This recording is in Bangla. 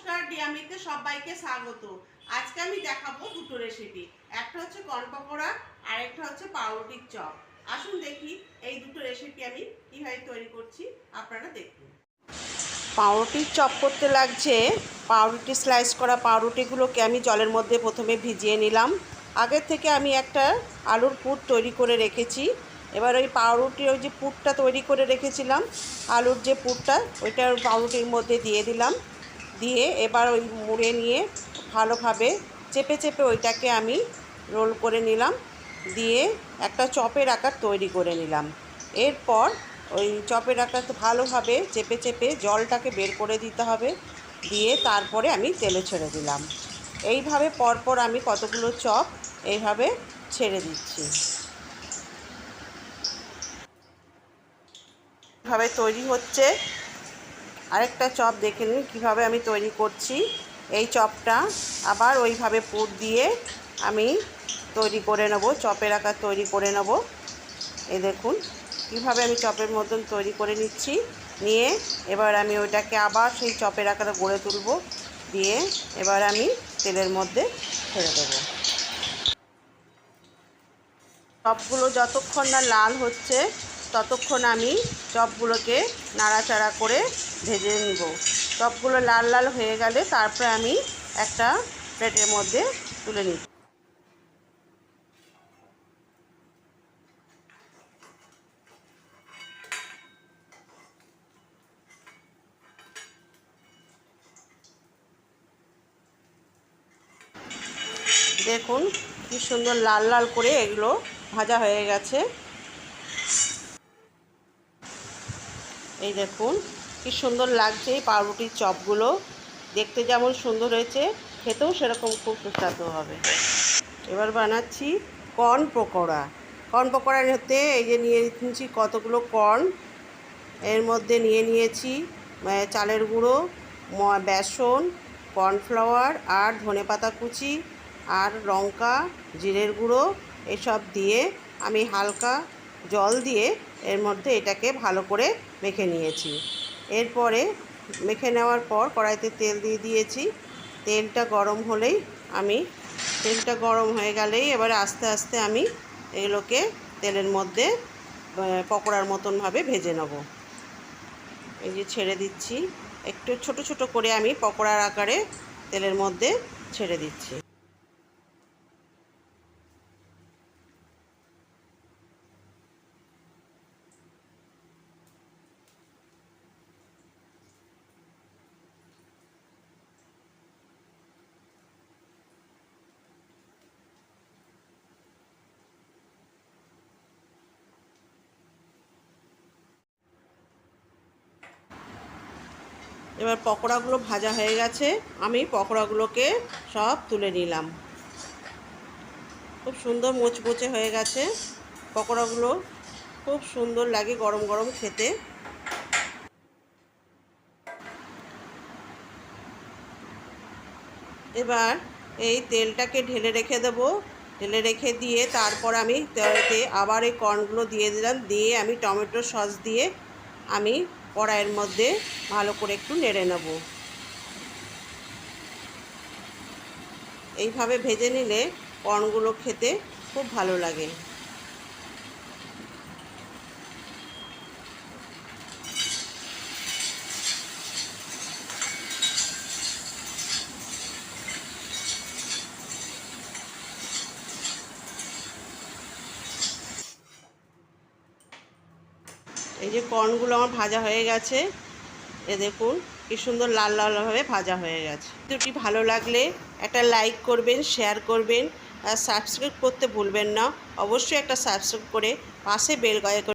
নমস্কার, ডিয়ামিতে সবাইকে স্বাগত। আজকে আমি দেখাবো দুটো রেসিপি একটা হচ্ছে কর্ন পকোড়া আর একটা হচ্ছে পাউরুটির চপ। আসুন দেখি এই দুটো রেসিপি আমি কীভাবে তৈরি করছি, আপনারা দেখুন। পাউরুটির চপ করতে লাগছে, পাউরুটি স্লাইস করা পাউরুটিগুলোকে আমি জলের মধ্যে প্রথমে ভিজিয়ে নিলাম। আগের থেকে আমি একটা আলুর পুর তৈরি করে রেখেছি। এবার ওই পাউরুটির ওই যে পুরটা তৈরি করে রেখেছিলাম, আলুর যে পুরটা, ওইটা পাউরুটির মধ্যে দিয়ে দিলাম। দিয়ে এবার ওই মুড়ে নিয়ে ভালোভাবে চেপে চেপে ওইটাকে আমি রোল করে নিলাম, দিয়ে একটা চপের আকার তৈরি করে নিলাম। এরপর ওই চপের আকার ভালোভাবে চেপে চেপে জলটাকে বের করে দিতে হবে, দিয়ে তারপরে আমি তেলে ছেড়ে দিলাম। এইভাবে পরপর আমি কতগুলো চপ এইভাবে ছেড়ে দিচ্ছি। ভাবে তৈরি হচ্ছে। আরেকটা চপ দেখে নিন, কীভাবে আমি তৈরি করছি। এই চপটা আবার ওইভাবে পুর দিয়ে আমি তৈরি করে নেব, চপের আকার তৈরি করে নেব। এই দেখুন, কীভাবে আমি চপের মতন তৈরি করে নিচ্ছি। নিয়ে এবার আমি ওইটাকে আবার সেই চপের আকারে গড়ে তুলব, দিয়ে এবার আমি তেলের মধ্যে ছেড়ে দেবো। চপগুলো যতক্ষণ না লাল হচ্ছে ততক্ষণ আমি চপগুলোকে নাড়াচাড়া করে ভেজে নিব। চপগুলো লাল লাল হয়ে গেলে তারপরে আমি একটা প্লেটের মধ্যে তুলে নিই দেখুন কি সুন্দর লাল লাল করে এগুলো ভাজা হয়ে গেছে। এই দেখুন, কি সুন্দর লাগছে এই পাউরুটির চপগুলো। দেখতে যেমন সুন্দর হয়েছে, খেতেও সেরকম খুব সুস্বাদু হবে। এবার বানাচ্ছি কর্ন পকোড়া। কর্ন পকোড়ার হতে এই যে নিয়ে নিচ্ছি কতগুলো কর্ন। এর মধ্যে নিয়ে নিয়েছি চালের গুঁড়ো বেসন, কর্নফ্লাওয়ার আর ধনেপাতা কুচি আর লঙ্কা, জিরের গুঁড়ো, এসব দিয়ে আমি হালকা জল দিয়ে এর মধ্যে এটাকে ভালো করে মেখে নিয়েছি। এরপরে মেখে নেওয়ার পর কড়াইতে তেল দিয়ে দিয়েছি। তেলটা গরম হলেই আমি, তেলটা গরম হয়ে গেলেই এবারে আস্তে আস্তে আমি এগুলোকে তেলের মধ্যে পকোড়ার মতনভাবে ভেজে নেব। এই যে ছেড়ে দিচ্ছি। একটু ছোট ছোট করে আমি পকোড়ার আকারে তেলের মধ্যে ছেড়ে দিচ্ছি। এবার পকোড়াগুলো ভাজা হয়ে গেছে। আমি পকোড়াগুলোকে সব তুলে নিলাম। খুব সুন্দর মোচমোচে হয়ে গেছে। পকোড়াগুলো খুব সুন্দর লাগে গরম গরম খেতে। এবার এই তেলটাকে ঢেলে রেখে দেবো। ঢেলে রেখে দিয়ে তারপর আমি তেলেতে আবার এই কর্নগুলো দিয়ে দিলাম। দিয়ে আমি টমেটো সস দিয়ে আমি কড়াইয়ের মধ্যে ভালো করে একটু নেড়ে নেব। এইভাবে ভেজে নিলে কর্নগুলো খেতে খুব ভালো লাগে। এই যে কর্নগুলো আমার ভাজা হয়ে গেছে। এ দেখুন, কি সুন্দর লাল লালভাবে ভাজা হয়ে গেছে। ভিডিওটি ভালো লাগলে একটা লাইক করবেন, শেয়ার করবেন আর সাবস্ক্রাইব করতে ভুলবেন না। অবশ্যই একটা সাবস্ক্রাইব করে পাশে বেল